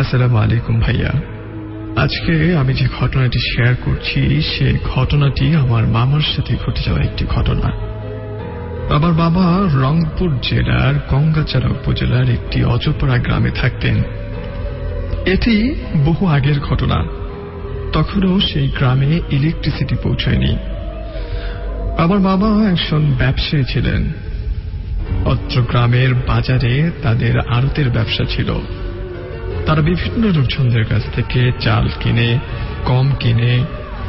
আসসালামু আলাইকুম ভাইয়া। আজকে আমি যে ঘটনাটি শেয়ার করছি, সে ঘটনাটি আমার মামার সাথে ঘটে যাওয়া একটি ঘটনা। আমার বাবা রংপুর জেলার গঙ্গাচারা উপজেলার একটি অজপাড়া গ্রামে থাকতেন। এটি বহু আগের ঘটনা। তখনও সেই গ্রামে ইলেকট্রিসিটি পৌঁছায়নি। আমার বাবা একজন ব্যবসায়ী ছিলেন। অত্র গ্রামের বাজারে তাদের আড়তের ব্যবসা ছিল। তারা বিভিন্ন লোকজনদের কাছ থেকে চাল কিনে কম কিনে,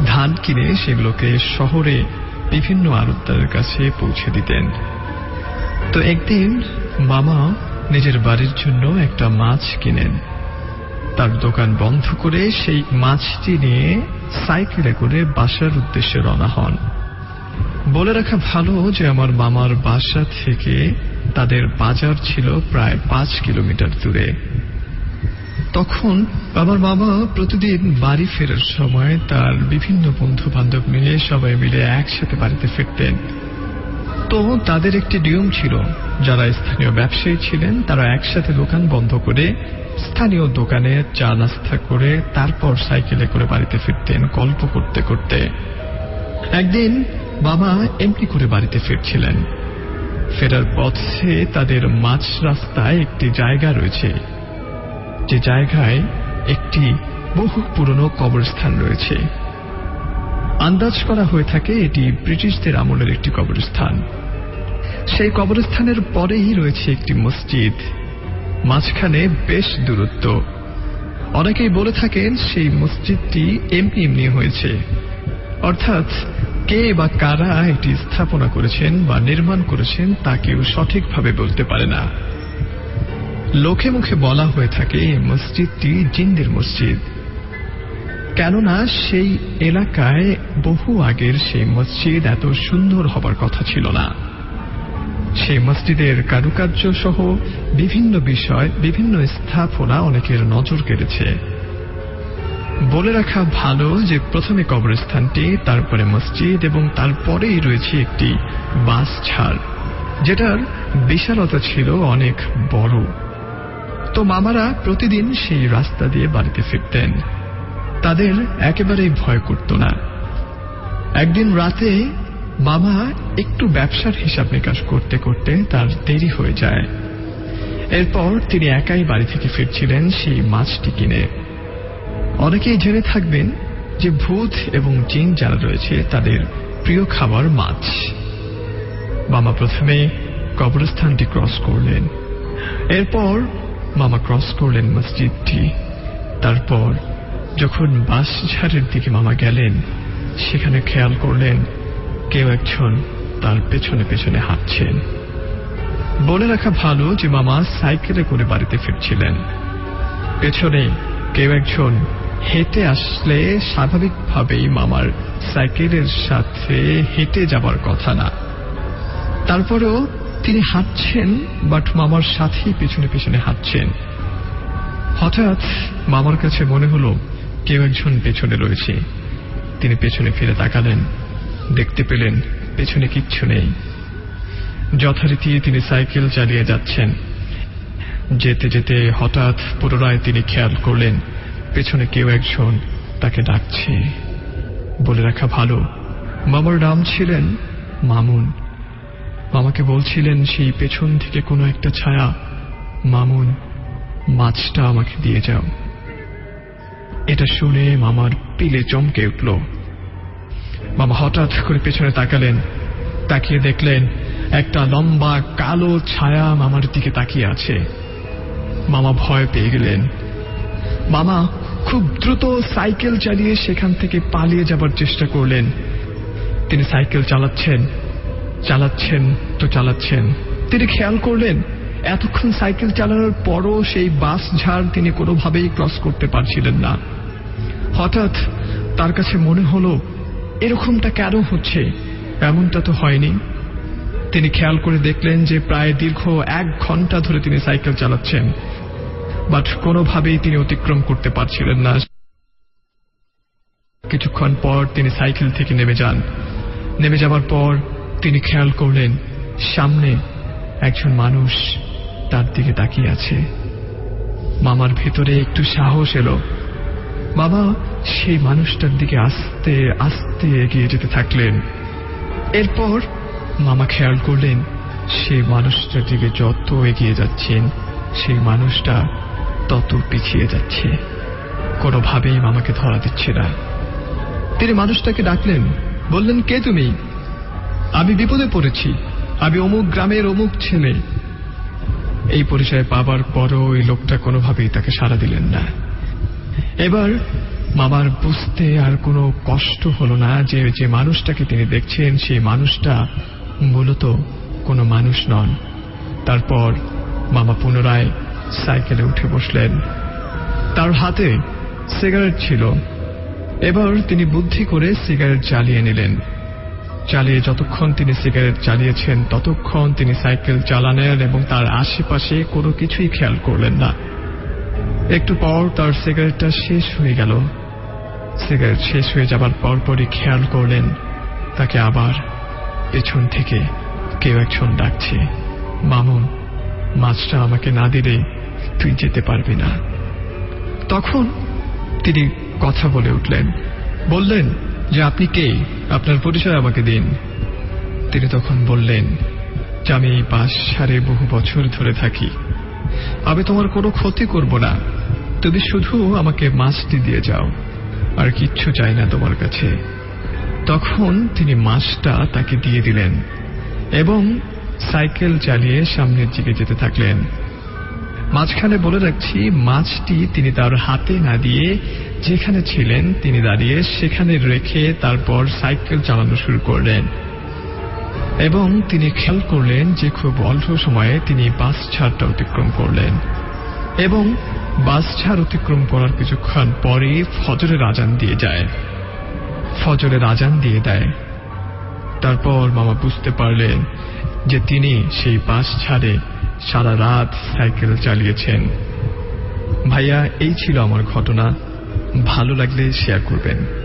ধান কিনে সেগুলোকে শহরে বিভিন্ন আড়তদারের কাছে পৌঁছে দিতেন। তো একদিন মামা নিজের বাড়ির জন্য একটা মাছ কিনেন। তার দোকান বন্ধ করে সেই মাছটি নিয়ে সাইকেলে করে বাসার উদ্দেশ্যে রওনা হন। বলে রাখা ভালো যে আমার মামার বাসা থেকে তাদের বাজার ছিল প্রায় পাঁচ কিলোমিটার দূরে। তখন আমার বাবা প্রতিদিন বাড়ি ফেরার সময় তার বিভিন্ন বন্ধু বান্ধব মিলে সবাই মিলে একসাথে বাড়িতে ফিরতেন। তো তাদের একটি নিয়ম ছিল, যারা স্থানীয় ব্যবসায়ী ছিলেন তারা একসাথে দোকান বন্ধ করে স্থানীয় দোকানে চা নাস্তা করে তারপর সাইকেলে করে বাড়িতে ফিরতেন গল্প করতে করতে। একদিন বাবা এমনি করে বাড়িতে ফিরছিলেন। ফেরার পথে তাদের মাঝ রাস্তায় একটি জায়গা রয়েছে। যে জায়গায় একটি বহু পুরনো কবরস্থান রয়েছে। আন্দাজ করা হয়ে থাকে এটি ব্রিটিশদের আমলের একটি কবরস্থান। সেই কবরস্থানের পরেই রয়েছে একটি মসজিদ। মাঝখানে বেশ দূরত্ব। অনেকেই বলে থাকেন সেই মসজিদটি এমনি এমনি হয়েছে। অর্থাৎ কে বা কারা এটি স্থাপনা করেছেন বা নির্মাণ করেছেন তা কেউ সঠিকভাবে বলতে পারে না। লোকে মুখে বলা হয়ে থাকে এই মসজিদটি জিন্দের মসজিদ। কেননা সেই এলাকায় বহু আগের সেই মসজিদ এত সুন্দর হবার কথা ছিল না। সেই মসজিদের কারুকার্য সহ বিভিন্ন বিষয়, বিভিন্ন স্থাপনা অনেকের নজর কেড়েছে। বলে রাখা ভালো যে প্রথমে কবরস্থানটি, তারপরে মসজিদ এবং তারপরেই রয়েছে একটি বাস ছাড়, যেটার বিশালতা ছিল অনেক বড়। তো মামারা প্রতিদিন সেই রাস্তা দিয়ে বাড়িতে ফিরতেন। তাদের একেবারেই ভয় করত না। একদিন রাতে মামা একটু ব্যবসার হিসাব নিকাশ করতে করতে তার দেরি হয়ে যায়। এরপর তিনি একাই বাড়ি থেকে ফিরছিলেন সেই মাছটি কিনে। অনেকেই জেনে থাকবেন যে ভূত এবং জিন যারা রয়েছে তাদের প্রিয় খাবার মাছ। মামা প্রথমে কবরস্থানটি ক্রস করলেন। এরপর মামা ক্রস করলেন মসজিদটি। তারপর যখন বাস ঝাড়ের দিকে মামা গেলেন, সেখানে খেয়াল করলেন কেউ একজন তার পেছনে পেছনে হাঁটছেন। বলে রাখা ভালো যে মামা সাইকেলে করে বাড়িতে ফিরছিলেন। পেছনে কেউ একজন হেঁটে আসলে স্বাভাবিকভাবেই মামার সাইকেলের সাথে হেঁটে যাবার কথা না। তারপরেও তিনি হাঁটছেন বাট মামার সাথেই পেছনে পেছনে হাঁটছেন। হঠাৎ মামার কাছে মনে হলো, কেউ একজন পেছনে রয়েছে। তিনি পেছনে ফিরে তাকালেন, দেখতে পেলেন পেছনে কিচ্ছু নেই। যথারীতি তিনি সাইকেল চালিয়ে যাচ্ছেন। যেতে যেতে হঠাৎ পুনরায় তিনি খেয়াল করলেন, পেছনে কেউ একজন তাকে ডাকছে। বলে রাখা ভালো, মামার নাম ছিলেন মামুন। মামাকে বলছিলেন, সেই পেছন থেকে কোনো একটা ছায়া। মামুন, মাছটা আমাকে দিয়ে যাও। এটা শুনে মামার পিলে চমকে উঠল। মামা হঠাৎ করে পেছনে তাকালেন, তাকিয়ে দেখলেন একটা লম্বা কালো ছায়া মামার দিকে তাকিয়ে আছে। মামা ভয় পেয়ে গেলেন। মামা খুব দ্রুত সাইকেল চালিয়ে সেখান থেকে পালিয়ে যাবার চেষ্টা করলেন। তিনি সাইকেল চালাচ্ছেন চালাচ্ছেন তো চালাচ্ছেন। তিনি খেয়াল করলেন, এতক্ষণ সাইকেল চালানোর পরও সেই বাস ঝাড় তিনি কোনোভাবেই ক্রস করতে পারছিলেন না। হঠাৎ তার কাছে মনে হলো, এরকমটা কেন হচ্ছে? এমনটা তো হয়নি। তিনি খেয়াল করে দেখলেন যে প্রায় দীর্ঘ এক ঘণ্টা ধরে তিনি সাইকেল চালাচ্ছেন, বাট কোনোভাবেই তিনি অতিক্রম করতে পারছিলেন না। কিছুক্ষণ পর তিনি সাইকেল থেকে নেমে যান। নেমে যাবার পর তিনি খেয়াল করলেন সামনে একজন মানুষ তার দিকে তাকিয়ে আছে। মামার ভেতরে একটু সাহস এলো। বাবা সেই মানুষটার দিকে আস্তে আস্তে এগিয়ে যেতে থাকলেন। এরপর মামা খেয়াল করলেন, সেই মানুষটার দিকে যত এগিয়ে যাচ্ছেন, সেই মানুষটা তত পিছিয়ে যাচ্ছে। কোনোভাবেই মামাকে ধরা দিচ্ছে না। তিনি মানুষটাকে ডাকলেন, বললেন, কে তুমি? আমি বিপদে পড়েছি। আমি অমুক গ্রামের অমুক ছেলে। এই পরিচয় পাবার পরও ওই লোকটা কোনোভাবেই তাকে সাড়া দিলেন না। এবার মামার বুঝতে আর কোনো কষ্ট হলো না যে যে মানুষটাকে তিনি দেখছেন, সেই মানুষটা মূলত কোনো মানুষ নন। তারপর মামা পুনরায় সাইকেলে উঠে বসলেন। তার হাতে সিগারেট ছিল। এবার তিনি বুদ্ধি করে সিগারেট জ্বালিয়ে নিলেন। চালিয়ে যতক্ষণ তিনি সিগারেট চালিয়েছেন, ততক্ষণ তিনি সাইকেল চালানেন এবং তার আশেপাশে কোনো কিছুই খেয়াল করলেন না। একটু পর তার সিগারেটটা শেষ হয়ে গেল। সিগারেট শেষ হয়ে যাবার পরপরই খেয়াল করলেন, তাকে আবার পেছন থেকে কেউ একজন ডাকছে। মামুন, মাছটা আমাকে না দিলে তুই যেতে পারবি না। তখন তিনি কথা বলে উঠলেন। বললেন যে, আপনি কে? আপনার পরিচয় আমাকে দিন। তিনি তখন বললেন যে আমি এই বাস সারে বহু বছর ধরে থাকি। আমি তোমার কোনো ক্ষতি করব না। তুমি শুধু আমাকে মাছটি দিয়ে যাও, আর কিচ্ছু চাই না তোমার কাছে। তখন তিনি মাছটা তাকে দিয়ে দিলেন এবং সাইকেল চালিয়ে সামনের দিকে যেতে থাকলেন। মাঝখানে বলে রাখছি, মাছটি তিনি তার হাতে না দিয়ে যেখানে ছিলেন, তিনি দাঁড়িয়ে সেখানে রেখে তারপর সাইকেল চালানো শুরু করলেন। এবং তিনি খেয়াল করলেন যে খুব অল্প সময়ে তিনি বাস ছাড়টা অতিক্রম করলেন। এবং বাস ছাড় অতিক্রম করার কিছুক্ষণ পরে ফজরের আজান দিয়ে যায়। ফজরের আজান দিয়ে দেয়। তারপর মামা বুঝতে পারলেন যে তিনি সেই বাস ছাড়ে সারা রাত সাইকেল চালিয়েছেন। ভাইয়া, এই ছিল আমার ঘটনা। ভালো লাগলে শেয়ার করবেন।